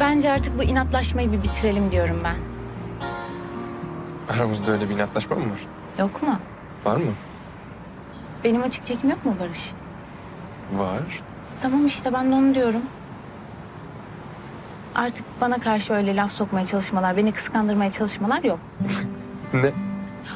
Bence artık bu inatlaşmayı bir bitirelim diyorum ben. Aramızda öyle bir inatlaşma mı var? Yok mu? Var mı? Benim açık çekim yok mu Barış? Var. Tamam işte ben de onu diyorum. Artık bana karşı öyle laf sokmaya çalışmalar, beni kıskandırmaya çalışmalar yok. Ne?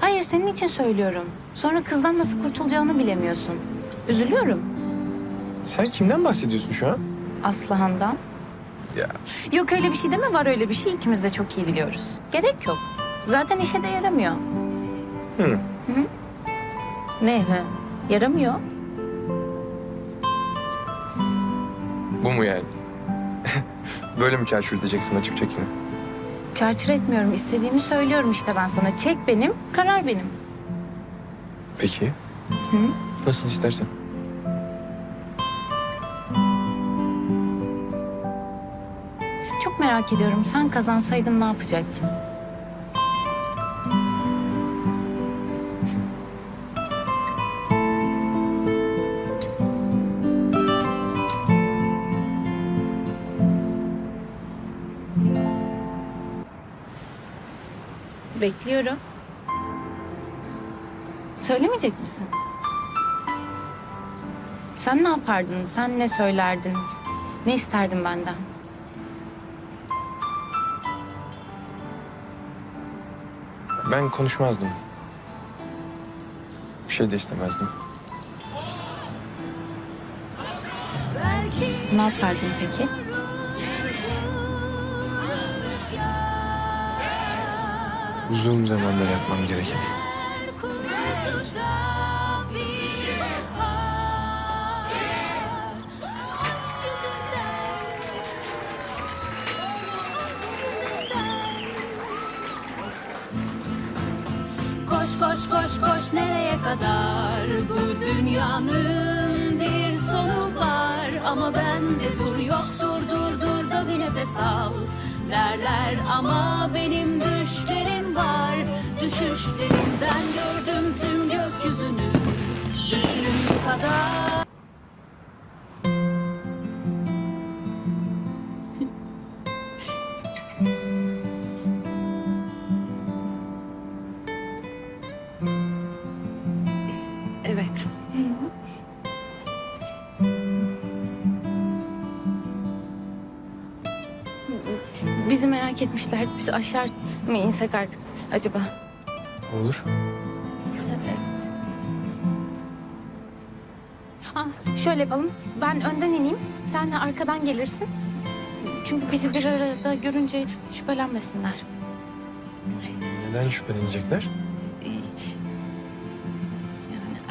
Hayır senin için söylüyorum. Sonra kızdan nasıl kurtulacağını bilemiyorsun. Üzülüyorum Sen kimden bahsediyorsun şu an? Aslıhan'dan. Ya Yok öyle bir şey deme var öyle bir şey ikimiz de çok iyi biliyoruz. Gerek yok. Zaten işe de yaramıyor. Hı. Ne hı? Yaramıyor. bu mu yani? Böyle mi çarçur edeceksin açık çekimi? Çarçur etmiyorum. istediğimi söylüyorum işte ben sana. Çek benim, karar benim. Peki. Hı? Nasıl istersen. Merak ediyorum. Sen kazansaydın ne yapacaktın? Bekliyorum. Söylemeyecek misin? Sen ne yapardın? Sen ne söylerdin? Ne isterdin benden? Ben konuşmazdım. Bir şey de istemezdim. Ne yapardın peki? Uzun zamandır yapmam gereken. Koş koş nereye kadar? Bu dünyanın bir sonu var. Ama bende dur yok dur dur dur da bir nefes al. Derler ama benim düşlerim var. Düşüşlerimden gördüm tüm gökyüzünü. Düşüm kadar Evet. Bizi merak etmişlerdi. Biz aşağı mı insek artık acaba? Olur. Evet. Aa, şöyle yapalım. Ben önden ineyim. Sen de arkadan gelirsin. Çünkü bizi bir arada görünce şüphelenmesinler. Neden şüphelenecekler?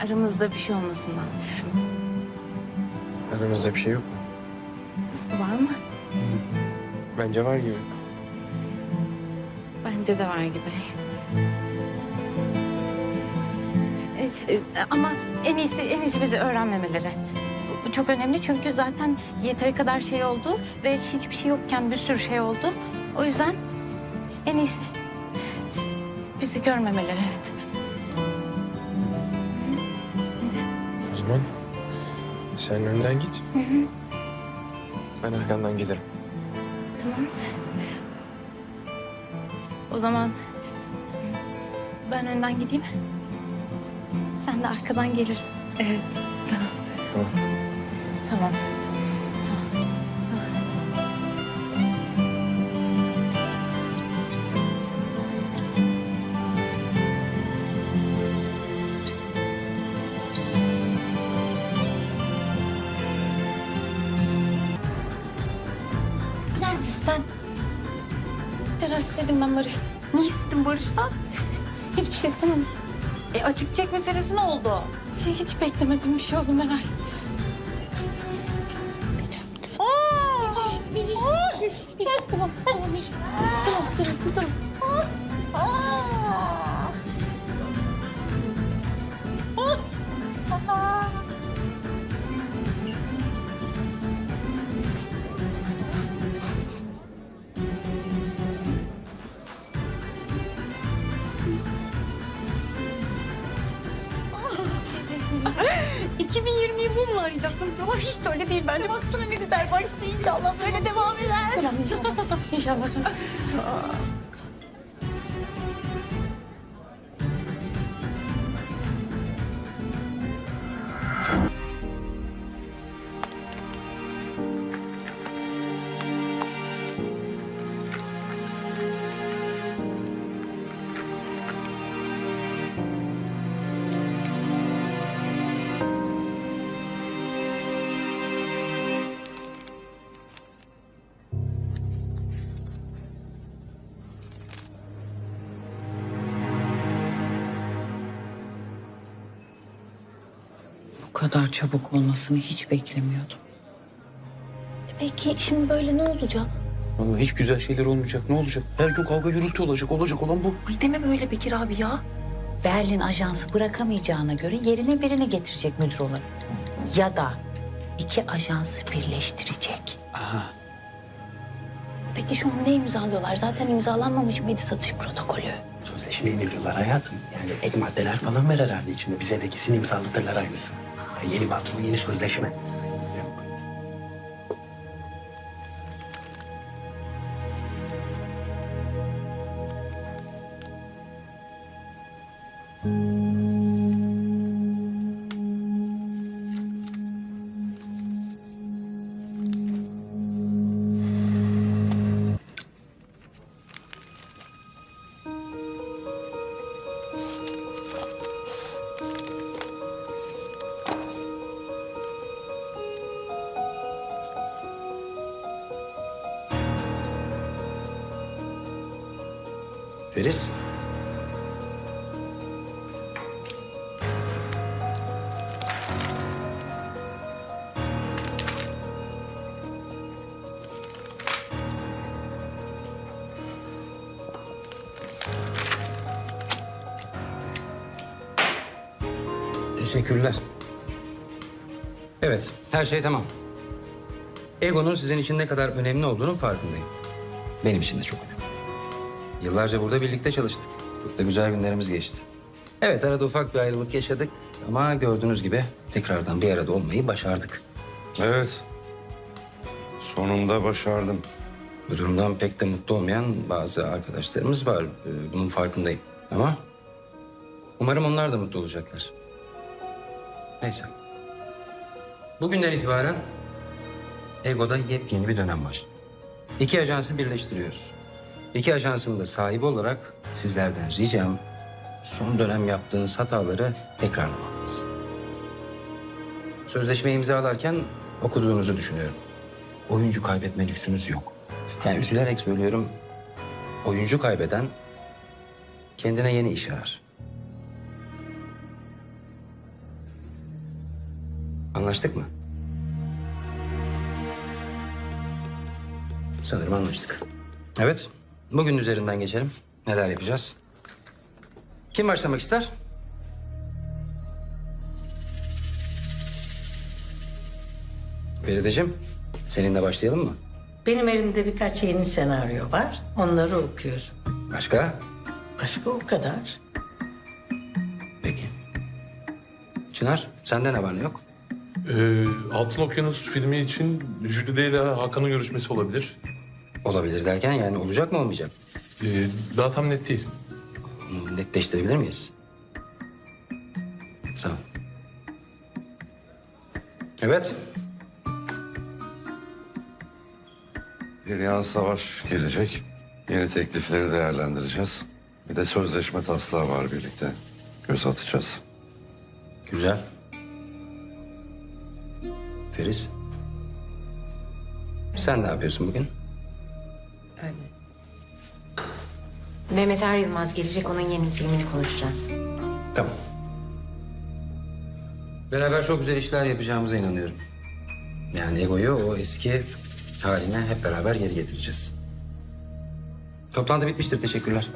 Aramızda bir şey olmasından. Aramızda bir şey yok mu? Var mı? Bence var gibi. Bence de var gibi. E, e, ama en iyisi en iyisi bizi öğrenmemeleri. Bu çok önemli çünkü zaten yeteri kadar şey oldu ve hiçbir şey yokken bir sürü şey oldu. O yüzden en iyisi bizi görmemeleri evet. Zaman sen önden git. Ben arkandan giderim. Tamam. O zaman ben önden gideyim. Sen de arkadan gelirsin. Evet. Tamam. Tamam. Tamam. Teras dedim ben Barış. Ne istedin Barış'tan? Hiçbir şey istemedim. E açık çek meselesi ne oldu? Şey, hiç beklemediğim bir şey oldu Meral. 2020'yi mumla arayacaksınız diyorlar. Hiç de öyle değil bence. Baksana ne güzel başlayınca Allah böyle devam eder. İnşallah, inşallah. kadar çabuk olmasını hiç beklemiyordum. Peki şimdi böyle ne olacak? Vallahi hiç güzel şeyler olmayacak. Ne olacak? Her gün kavga gürültü olacak. Olacak olan bu. Ay demem öyle Bekir abi ya. Berlin ajansı bırakamayacağına göre yerine birini getirecek müdür olarak. Ya da iki ajansı birleştirecek. Aha. Peki şu an ne imzalıyorlar? Zaten imzalanmamış mıydı satış protokolü? Sözleşmeyi veriyorlar hayatım. Yani ek maddeler falan var herhalde içinde. Bize de kesin imzalatırlar aynısı. Yeni patron, yeni sözleşme. Feris. Teşekkürler. Evet, her şey tamam. Ego'nun sizin için ne kadar önemli olduğunun farkındayım. Benim için de çok önemli. Yıllarca burada birlikte çalıştık. Çok da güzel günlerimiz geçti. Evet arada ufak bir ayrılık yaşadık ama gördüğünüz gibi tekrardan bir arada olmayı başardık. Evet. Sonunda başardım. Bu durumdan pek de mutlu olmayan bazı arkadaşlarımız var. Ee, Bunun farkındayım. Ama umarım onlar da mutlu olacaklar. Neyse. Bugünden itibaren Ego'da yepyeni bir dönem başlıyor. İki ajansı birleştiriyoruz. İki ajansın da sahibi olarak sizlerden ricam son dönem yaptığınız hataları tekrarlamamanız. Sözleşmeyi imzalarken okuduğunuzu düşünüyorum. Oyuncu kaybetme lüksünüz yok. Yani üzülerek söylüyorum. Oyuncu kaybeden kendine yeni iş arar. Anlaştık mı? Sanırım anlaştık. Evet. Bugün üzerinden geçelim. Neler yapacağız? Kim başlamak ister? Ferideciğim, seninle başlayalım mı? Benim elimde birkaç yeni senaryo var. Onları okuyorum. Başka? Başka o kadar. Peki. Çınar, sende ne var ne yok? Ee, Altın Okyanus filmi için Jülide ile Hakan'ın görüşmesi olabilir. Olabilir derken yani olacak mı olmayacak? Ee, daha tam net değil. Bunu netleştirebilir miyiz? Sağ ol. Evet. Perihan Savaş gelecek. Yeni teklifleri değerlendireceğiz. Bir de sözleşme taslağı var birlikte. Göz atacağız. Güzel. Feriz. Sen ne yapıyorsun bugün? Mehmet Er Yılmaz gelecek, onun yeni filmini konuşacağız. Tamam. Beraber çok güzel işler yapacağımıza inanıyorum. Yani Ego'yu o eski haline hep beraber geri getireceğiz. Toplantı bitmiştir. Teşekkürler.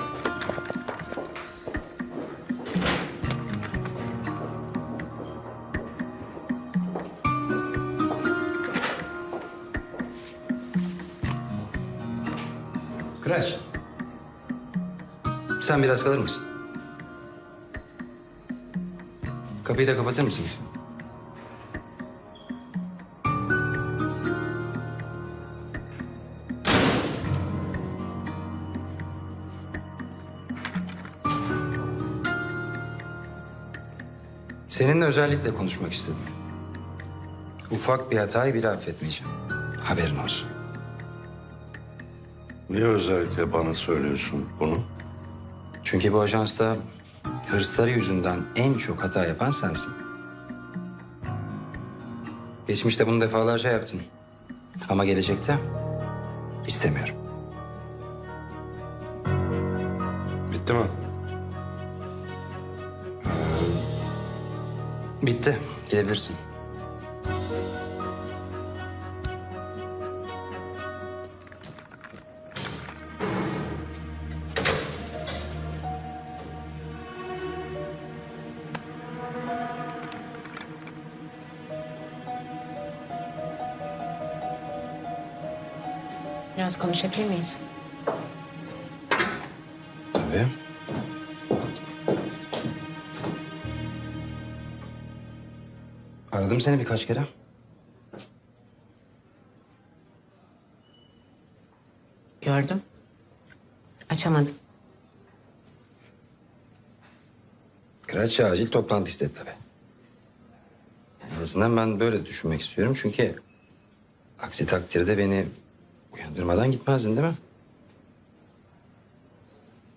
Sen biraz kalır mısın? Kapıyı da kapatır mısın? Seninle özellikle konuşmak istedim. Ufak bir hatayı bile affetmeyeceğim. Haberin olsun. Niye özellikle bana söylüyorsun bunu? Çünkü bu ajansta hırsları yüzünden en çok hata yapan sensin. Geçmişte bunu defalarca yaptın. Ama gelecekte istemiyorum. Bitti mi? Bitti. Gidebilirsin. Konuşabilir miyiz? Tabii. Aradım seni birkaç kere. Gördüm. Açamadım. Kraliçe acil toplantı istedi tabii. En azından ben böyle düşünmek istiyorum çünkü... ...aksi takdirde beni uyandırmadan gitmezdin değil mi?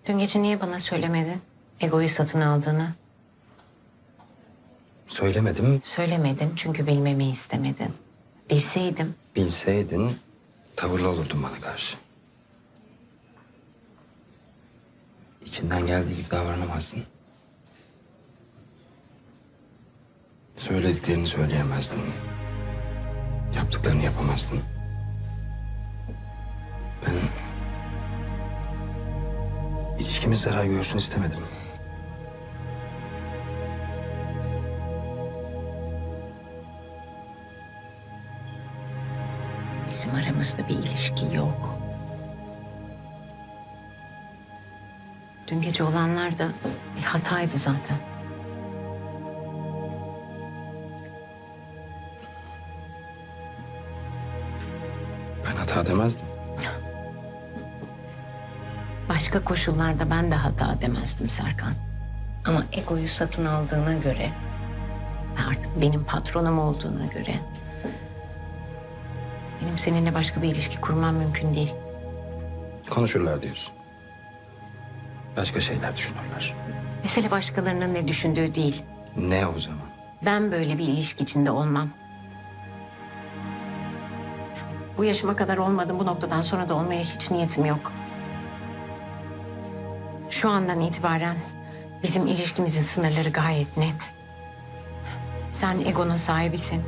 Dün gece niye bana söylemedin? Egoyu satın aldığını. Söylemedim. Söylemedin çünkü bilmemi istemedin. Bilseydim Bilseydin tavırlı olurdun bana karşı. İçinden geldiği gibi davranamazdın. Söylediklerini söyleyemezdin. Yaptıklarını yapamazdın. Ben ilişkimiz zarar görsün istemedim. bizim aramızda bir ilişki yok. Dün gece olanlar da bir hataydı zaten. Ben hata demezdim. Başka koşullarda ben de hata demezdim Serkan. Ama egoyu satın aldığına göre ve artık benim patronum olduğuna göre benim seninle başka bir ilişki kurmam mümkün değil. Konuşurlar diyorsun. Başka şeyler düşünürler. Mesele başkalarının ne düşündüğü değil. Ne o zaman? Ben böyle bir ilişki içinde olmam. Bu yaşıma kadar olmadım. Bu noktadan sonra da olmaya hiç niyetim yok. Şu andan itibaren bizim ilişkimizin sınırları gayet net. Sen egonun sahibisin.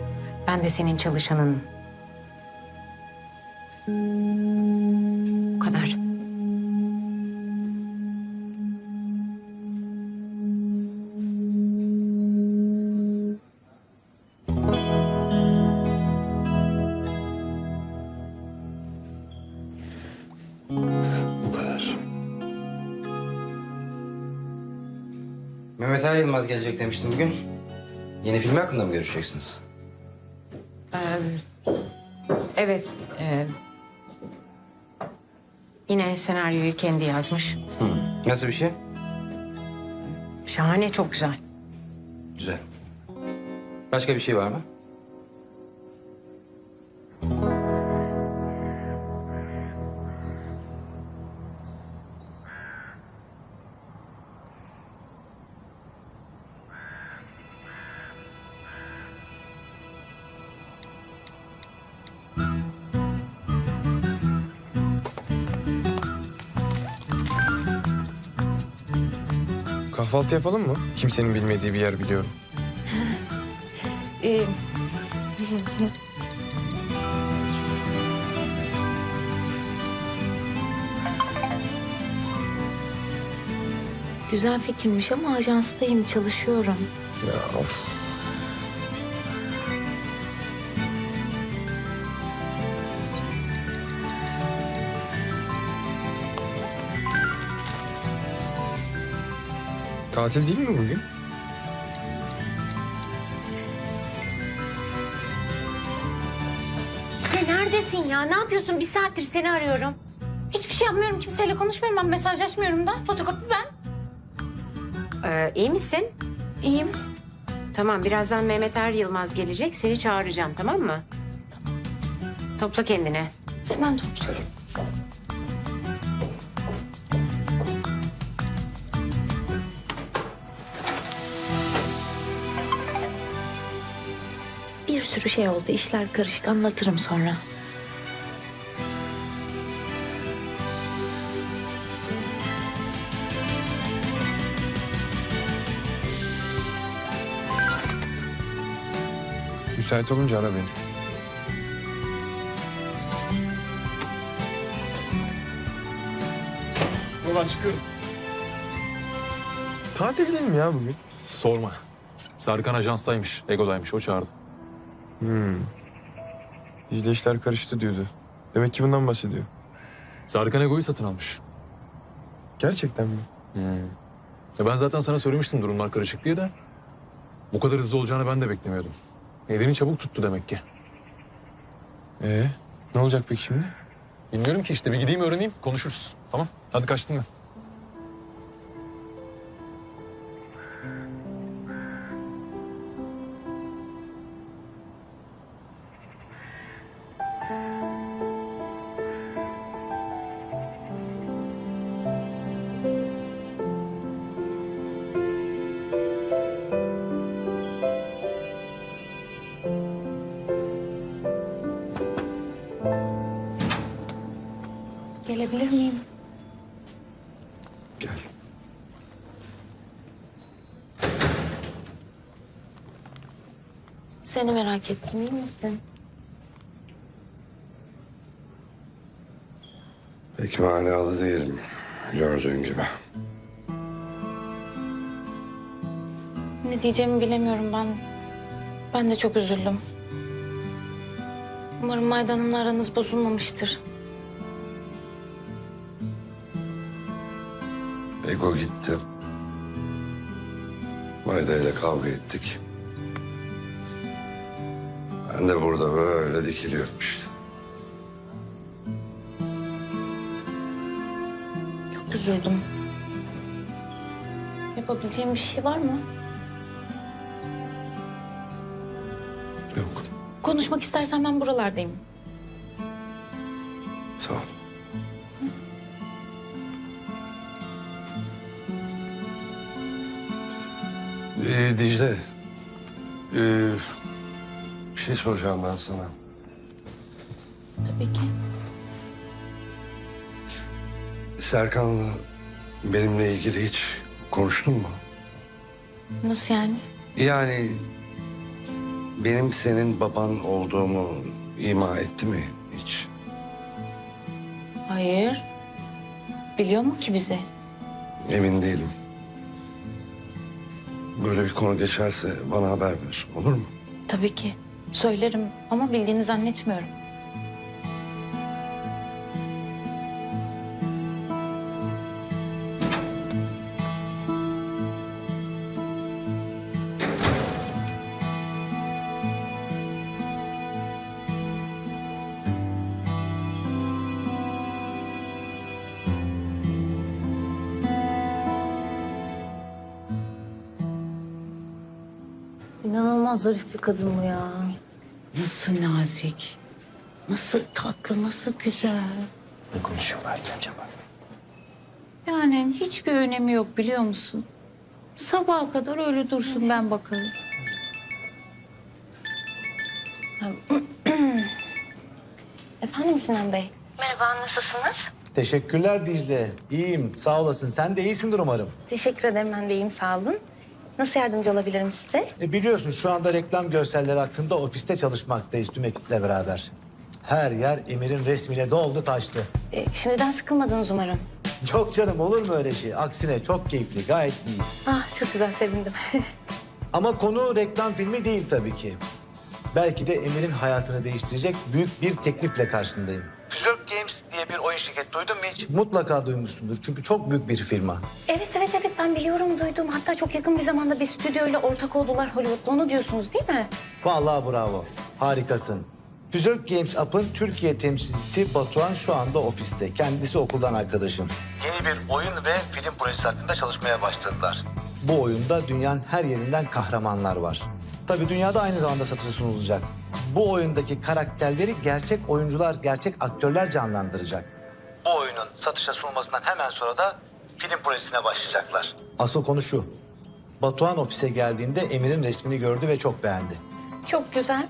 Ben de senin çalışanınım. Bu kadar. Ali Yılmaz gelecek demiştim bugün. Yeni filmi hakkında mı görüşeceksiniz? Evet. e, yine senaryoyu kendi yazmış. Hı. Nasıl bir şey? Şahane, çok güzel. Güzel. Başka bir şey var mı? Kahvaltı yapalım mı? Kimsenin bilmediği bir yer biliyorum. Ee, Güzel fikirmiş ama ajanstayım, çalışıyorum. Ya of. Tatil değil mi bugün? İşte neredesin ya? Ne yapıyorsun? Bir saattir seni arıyorum. hiçbir şey yapmıyorum. Kimseyle konuşmuyorum. Ben mesajlaşmıyorum da. Fotokopi ben. Ee, iyi misin? İyiyim. Tamam birazdan Mehmet Er Yılmaz gelecek. Seni çağıracağım tamam mı? Topla kendini. Hemen toplarım. Sürü şey oldu. işler karışık. Anlatırım sonra. Müsait olunca ara beni. Ulan çıkıyorum. Tatil değil mi ya bugün? Sorma. Serkan ajanstaymış, Ego'daymış. O çağırdı. Hmm. İyice işler karıştı diyordu. Demek ki bundan bahsediyor. Serkan Ego'yu satın almış. Gerçekten mi? Ya ben zaten sana söylemiştim durumlar karışık diye de. Bu kadar hızlı olacağını ben de beklemiyordum. Elini çabuk tuttu demek ki. Ee, ne olacak peki şimdi? Bilmiyorum ki işte bir gideyim öğreneyim konuşuruz. Tamam hadi kaçtım ben. Gelebilir miyim? Gel. Seni merak ettim. iyi misin? Pek manalı değilim. Gördüğün gibi. Ne diyeceğimi bilemiyorum ben. Ben de çok üzüldüm. Umarım Maydan'ımla aranız bozulmamıştır. Ego gitti. Mayda ile kavga ettik. Ben de burada böyle dikiliyorum işte. Çok üzüldüm. Yapabileceğim bir şey var mı? Yok. Konuşmak istersen ben buralardayım. Ee, Dicle. ee, bir şey soracağım ben sana. Tabii ki. Serkan'la benimle ilgili hiç konuştun mu? Nasıl yani? Yani benim senin baban olduğumu ima etti mi hiç? Hayır. Biliyor mu ki bizi? Emin değilim. Böyle bir konu geçerse bana haber ver. Olur mu? Tabii ki. Söylerim ama bildiğini zannetmiyorum. İnanılmaz zarif bir kadın bu ya. Nasıl nazik, nasıl tatlı, nasıl güzel. Ne konuşuyorlar ki acaba? Yani hiçbir önemi yok biliyor musun? Sabaha kadar öyle dursun ben bakarım. Efendim Sinan Bey? Teşekkürler Dicle. İyiyim. Sağ olasın. Sen de iyisindir umarım. Teşekkür ederim ben de iyiyim sağ olun. Nasıl yardımcı olabilirim size? E biliyorsun şu anda reklam görselleri hakkında ofiste çalışmaktayız tüm ekiple beraber. Her yer Emir'in resmiyle doldu taştı. Ee, şimdiden sıkılmadınız umarım. Yok canım olur mu öyle şey? Aksine çok keyifli, gayet iyi. Ah çok güzel sevindim. Ama konu reklam filmi değil tabii ki. Belki de Emir'in hayatını değiştirecek büyük bir teklifle karşındayım. Flört Games diye bir oyun şirketi duydun mu hiç? Mutlaka duymuşsundur çünkü çok büyük bir firma. evet evet evet ben biliyorum duydum. Hatta çok yakın bir zamanda bir stüdyoyla ortak oldular Hollywood'da. Onu diyorsunuz değil mi? Vallahi bravo. Harikasın. Füzör Games Up'ın Türkiye temsilcisi Batuhan şu anda ofiste. Kendisi okuldan arkadaşım. Yeni bir oyun ve film projesi hakkında çalışmaya başladılar. Bu oyunda dünyanın her yerinden kahramanlar var. Tabii dünyada aynı zamanda satışa sunulacak. Bu oyundaki karakterleri gerçek oyuncular, gerçek aktörler canlandıracak. Bu oyunun satışa sunulmasından hemen sonra da film projesine başlayacaklar. Asıl konu şu. Batuhan ofise geldiğinde Emir'in resmini gördü ve çok beğendi. Çok güzel.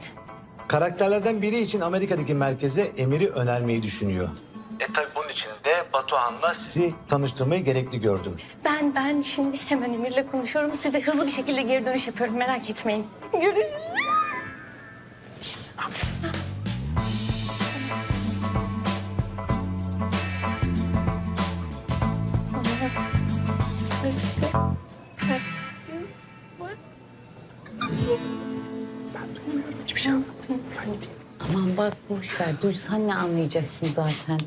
Karakterlerden biri için Amerika'daki merkeze Emir'i önermeyi düşünüyor. E tabii bunun için de Batuhan'la sizi tanıştırmayı gerekli gördüm. Ben ben şimdi hemen Emir'le konuşuyorum. Size hızlı bir şekilde geri dönüş yapıyorum. Merak etmeyin. Görüşürüz. Bak boş ver. Duysan ne anlayacaksın zaten.